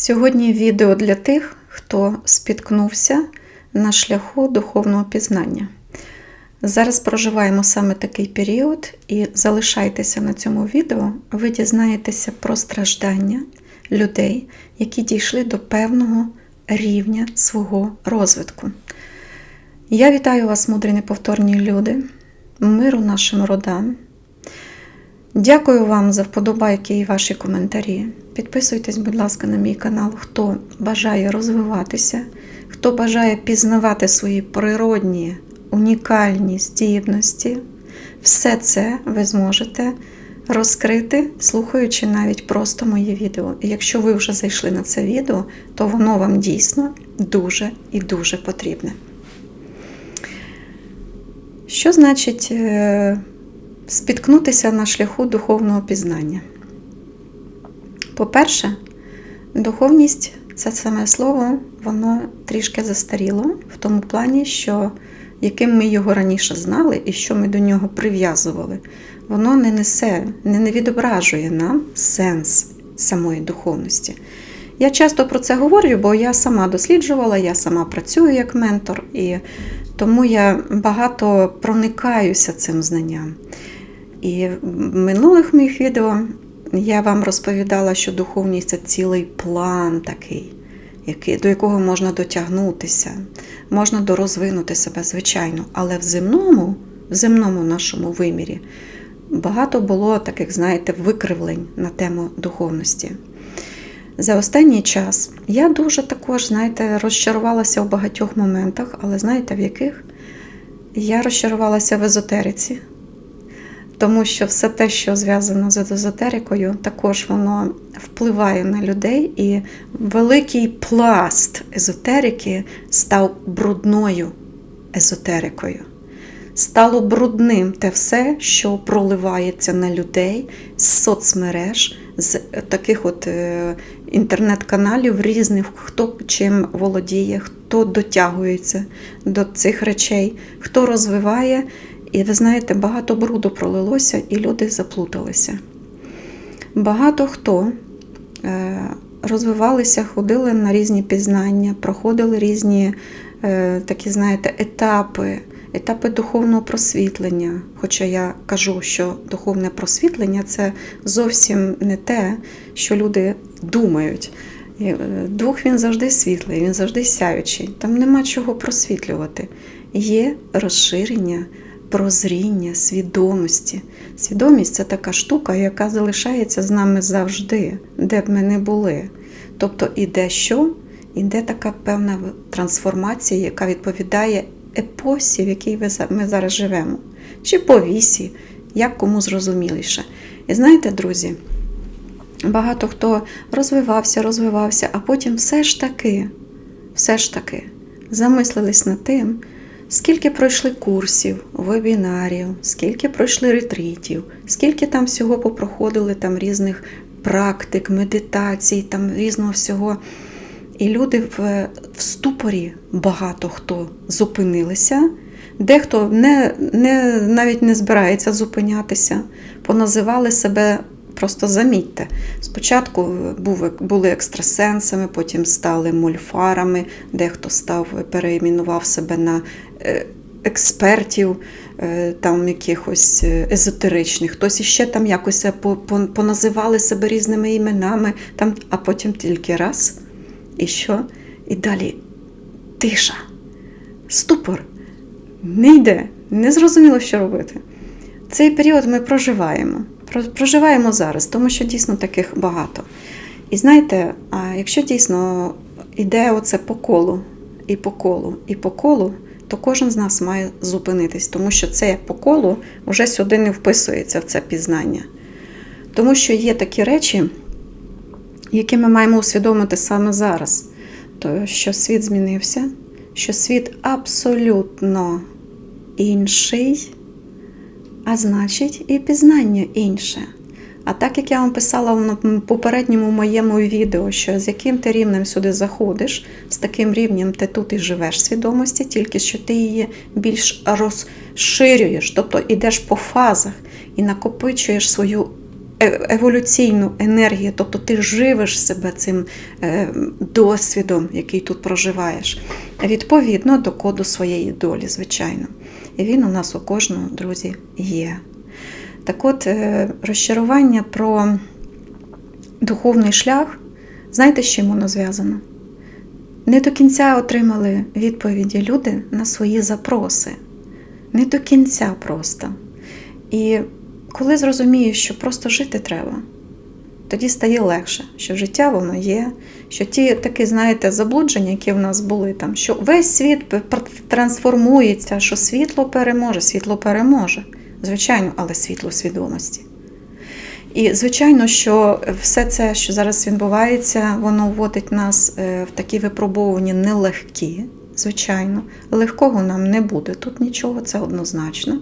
Сьогодні відео для тих, хто спіткнувся на шляху духовного пізнання. Зараз проживаємо саме такий період, і залишайтеся на цьому відео, ви дізнаєтеся про страждання людей, які дійшли до певного рівня свого розвитку. Я вітаю вас, мудрі неповторні люди, миру нашим родам. Дякую вам за вподобайки і ваші коментарі. Підписуйтесь, будь ласка, на мій канал, хто бажає розвиватися, хто бажає пізнавати свої природні, унікальні здібності. Все це ви зможете розкрити, слухаючи навіть просто моє відео. І якщо ви вже зайшли на це відео, то воно вам дійсно дуже і дуже потрібне. Що значить е, спіткнутися на шляху духовного пізнання? По-перше, духовність це саме слово, воно трішки застаріло в тому плані, що яким ми його раніше знали і що ми до нього прив'язували, воно не несе, не відображує нам сенс самої духовності. Я часто про це говорю, бо я сама досліджувала, я сама працюю як ментор, і тому я багато проникаюся цим знанням. І в минулих моїх відео я вам розповідала, що духовність це цілий план такий, який, до якого можна дотягнутися, можна дорозвинути себе, звичайно. Але в земному, в земному нашому вимірі багато було таких, знаєте, викривлень на тему духовності. За останній час я дуже також, знаєте, розчарувалася в багатьох моментах, але знаєте, в яких? Я розчарувалася в езотериці, тому що все те, що зв'язано з езотерикою, також воно впливає на людей, і великий пласт езотерики став брудною езотерикою. Стало брудним те все, що проливається на людей з соцмереж, з таких от е, інтернет-каналів різних, хто чим володіє, хто дотягується до цих речей, хто розвиває. І ви знаєте, багато бруду пролилося, і люди заплуталися. Багато хто е, розвивалися, ходили на різні пізнання, проходили різні е, такі, знаєте, етапи, етапи духовного просвітлення. Хоча я кажу, що духовне просвітлення це зовсім не те, що люди думають. Дух він завжди світлий, він завжди сяючий. Там нема чого просвітлювати. Є розширення прозріння, свідомості. Свідомість це така штука, яка залишається з нами завжди, де б ми не були. Тобто іде що? Іде така певна трансформація, яка відповідає епосі, в якій ми зараз живемо, чи повісі, як кому зрозуміліше. І знаєте, друзі, багато хто розвивався, розвивався, а потім все ж таки, все ж таки замислились над тим, Скільки пройшли курсів, вебінарів, скільки пройшли ретритів, скільки там всього попроходили там різних практик, медитацій, там різного всього. І люди в, в ступорі багато хто зупинилися, дехто не, не, навіть не збирається зупинятися, поназивали себе. Просто замітьте, спочатку був, були екстрасенсами, потім стали мольфарами, дехто став переіменував себе на Е, експертів, е, там якихось е, езотеричних, хтось іще там якось поназивали себе різними іменами, там, а потім тільки раз. І що? І далі тиша, ступор, не йде, не зрозуміло, що робити. Цей період ми проживаємо. Проживаємо зараз, тому що дійсно таких багато. І знаєте, якщо дійсно йде оце по колу, і по колу, і по колу то кожен з нас має зупинитись, тому що це по колу вже сюди не вписується в це пізнання. Тому що є такі речі, які ми маємо усвідомити саме зараз, то що світ змінився, що світ абсолютно інший, а значить, і пізнання інше. А так як я вам писала в попередньому моєму відео, що з яким ти рівнем сюди заходиш, з таким рівнем ти тут і живеш свідомості, тільки що ти її більш розширюєш, тобто йдеш по фазах і накопичуєш свою е- еволюційну енергію, тобто ти живиш себе цим е, досвідом, який тут проживаєш, відповідно до коду своєї долі, звичайно. Він у нас у кожного, друзі, є. Так от, е, розчарування про духовний шлях, знаєте, з чим воно зв'язано? Не до кінця отримали відповіді люди на свої запроси. Не до кінця просто. І коли зрозумієш, що просто жити треба, тоді стає легше, що життя воно є, що ті такі, знаєте, заблудження, які в нас були, там, що весь світ трансформується, що світло переможе, світло переможе. Звичайно, але світло свідомості. І, звичайно, що все це, що зараз відбувається, воно вводить нас е, в такі випробовані нелегкі, звичайно. Легкого нам не буде тут нічого, це однозначно.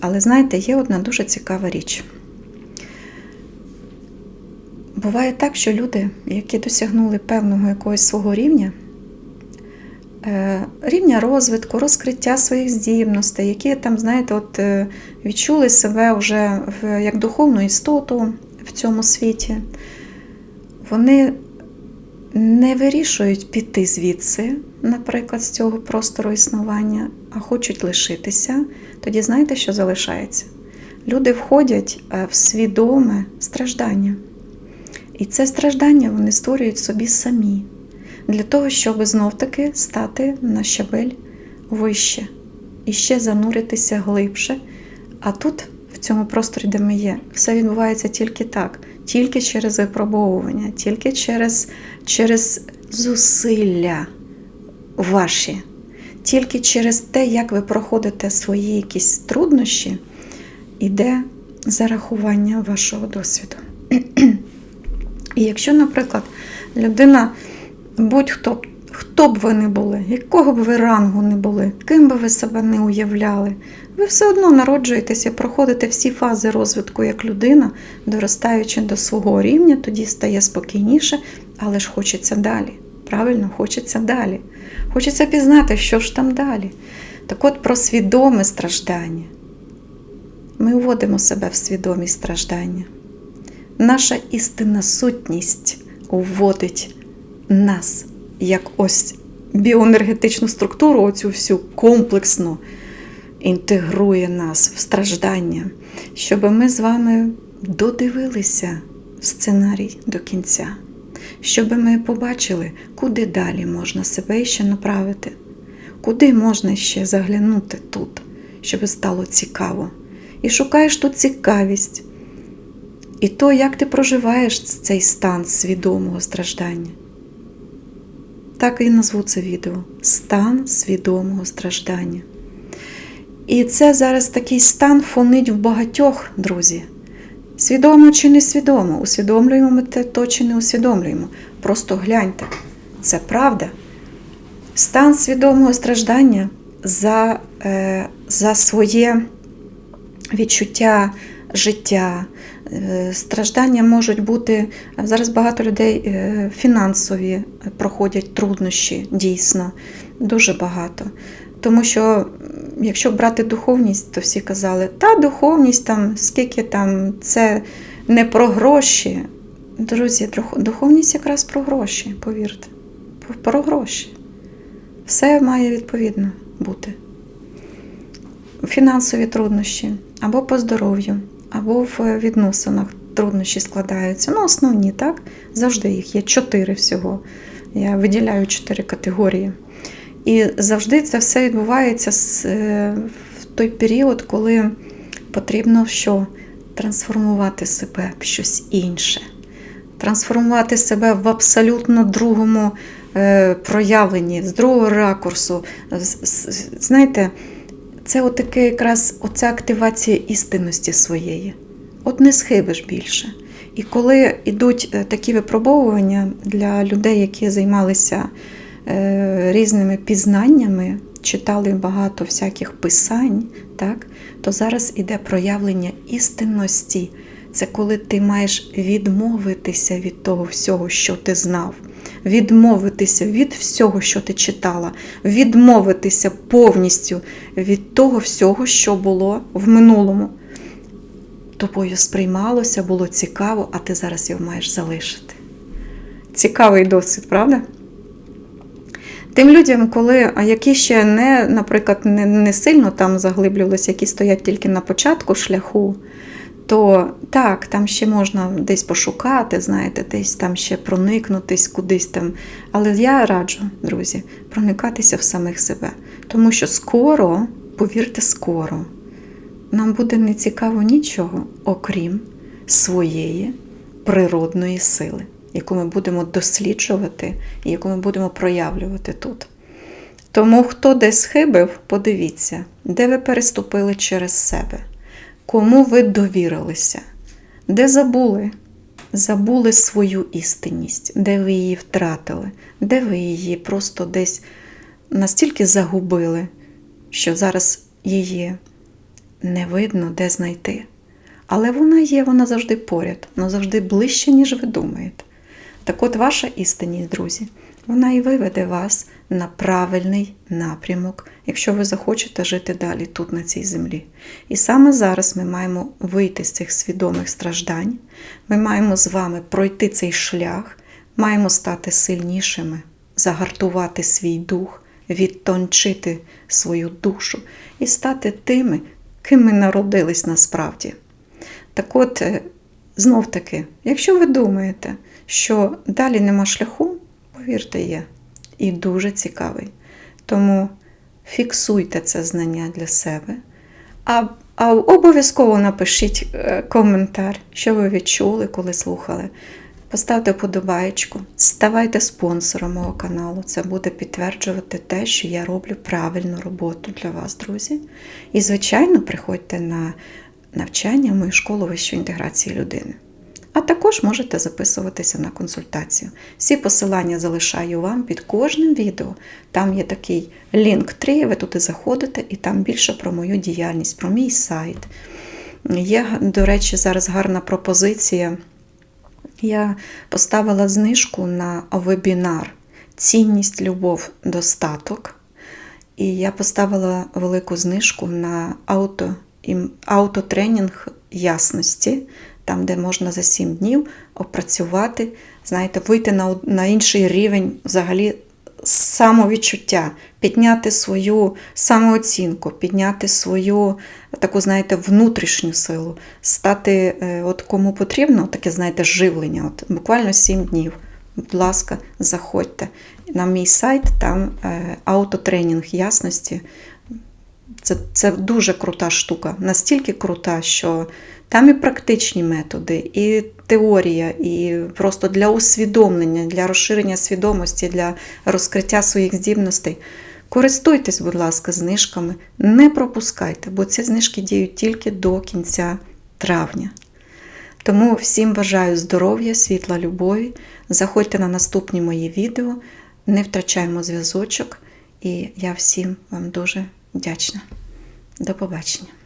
Але знаєте, є одна дуже цікава річ. Буває так, що люди, які досягнули певного якогось свого рівня, е, рівня розвитку, розкриття своїх здібностей, які там, знаєте, от е, відчули себе вже як духовну істоту в цьому світі, вони не вирішують піти звідси, наприклад, з цього простору існування, а хочуть лишитися, тоді знаєте, що залишається? Люди входять е, в свідоме страждання. І це страждання вони створюють собі самі, для того, щоб знов-таки стати на щабель вище і ще зануритися глибше. А тут, в цьому просторі, де ми є, все відбувається тільки так, тільки через випробовування, тільки через, через зусилля ваші, тільки через те, як ви проходите свої якісь труднощі, іде зарахування вашого досвіду. І якщо, наприклад, людина, будь-хто, хто б ви не були, якого б ви рангу не були, ким би ви себе не уявляли, ви все одно народжуєтеся, проходите всі фази розвитку як людина, доростаючи до свого рівня, тоді стає спокійніше, але ж хочеться далі. Правильно, хочеться далі. Хочеться пізнати, що ж там далі. Так от про свідоме страждання. Ми вводимо себе в свідомість страждання. Наша істинна сутність вводить нас як ось біоенергетичну структуру, оцю всю комплексну, інтегрує нас в страждання, щоб ми з вами додивилися сценарій до кінця, щоб ми побачили, куди далі можна себе ще направити, куди можна ще заглянути тут, щоб стало цікаво. І шукаєш тут цікавість. І то, як ти проживаєш цей стан свідомого страждання. Так і назву це відео стан свідомого страждання. І це зараз такий стан фонить в багатьох, друзі. Свідомо чи не свідомо, усвідомлюємо ми те то чи не усвідомлюємо. Просто гляньте, це правда. Стан свідомого страждання за, е, за своє відчуття життя. Е, Страждання можуть бути зараз багато людей е, фінансові проходять труднощі, дійсно, дуже багато. Тому що, якщо брати духовність, то всі казали, та духовність там, скільки там, це не про гроші. Друзі, духовність якраз про гроші, повірте. Про гроші. Все має відповідно бути. Фінансові труднощі або по здоров'ю, або в відносинах труднощі складаються. Ну, основні, так? Завжди їх є чотири всього. Я виділяю чотири категорії. І завжди це все відбувається е, в той період, коли потрібно що? Трансформувати себе в щось інше. Трансформувати себе в абсолютно другому е, проявленні, з другого ракурсу. Знаєте, це отаке якраз оця активація істинності своєї. От не схибиш більше. І коли йдуть е, такі випробовування для людей, які займалися е, різними пізнаннями, читали багато всяких писань, так, то зараз іде проявлення істинності. Це коли ти маєш відмовитися від того всього, що ти знав, відмовитися від всього, що ти читала, відмовитися повністю від того всього, що було в минулому. тобою сприймалося, було цікаво, а ти зараз його маєш залишити. Цікавий досвід, правда? Тим людям, коли, які ще не, наприклад, не, не сильно там заглиблювалися, які стоять тільки на початку шляху, то так, там ще можна десь пошукати, знаєте, десь там ще проникнутись кудись там. Але я раджу, друзі, проникатися в самих себе. Тому що скоро, повірте, скоро, нам буде не цікаво нічого, окрім своєї природної сили, яку ми будемо досліджувати і яку ми будемо проявлювати тут. Тому, хто десь схибив, подивіться, де ви переступили через себе, кому ви довірилися, де забули, забули свою істинність, де ви її втратили, де ви її просто десь настільки загубили, що зараз її не видно, де знайти. Але вона є, вона завжди поряд, вона завжди ближче, ніж ви думаєте. Так от ваша істинність, друзі, вона і виведе вас на правильний напрямок, якщо ви захочете жити далі тут, на цій землі. І саме зараз ми маємо вийти з цих свідомих страждань, ми маємо з вами пройти цей шлях, маємо стати сильнішими, загартувати свій дух, відтончити свою душу і стати тими, ким ми народились насправді. Так от, е, знов таки, якщо ви думаєте, що далі нема шляху, повірте, є. І дуже цікавий. Тому фіксуйте це знання для себе. А, а обов'язково напишіть е, коментар, що ви відчули, коли слухали. Поставте вподобаєчку, ставайте спонсором мого каналу. Це буде підтверджувати те, що я роблю правильну роботу для вас, друзі. І, звичайно, приходьте на навчання мою школу вищої інтеграції людини. А також можете записуватися на консультацію. Всі посилання залишаю вам під кожним відео. Там є такий лінк 3, ви туди заходите, і там більше про мою діяльність, про мій сайт. Є, до речі, зараз гарна пропозиція. Я поставила знижку на вебінар Цінність, любов, достаток. І я поставила велику знижку на ауто, автотренінг ясності, там, де можна за 7 днів опрацювати, знаєте, вийти на, на інший рівень взагалі самовідчуття, підняти свою самооцінку, підняти свою таку, знаєте, внутрішню силу, стати, е, от кому потрібно, таке, знаєте, живлення, от буквально 7 днів. Будь ласка, заходьте на мій сайт, там е, автотренінг ясності. Це, це дуже крута штука, настільки крута, що там і практичні методи, і теорія, і просто для усвідомлення, для розширення свідомості, для розкриття своїх здібностей. Користуйтесь, будь ласка, знижками, не пропускайте, бо ці знижки діють тільки до кінця травня. Тому всім бажаю здоров'я, світла, любові. Заходьте на наступні мої відео, не втрачаємо зв'язочок, і я всім вам дуже вдячна. До побачення.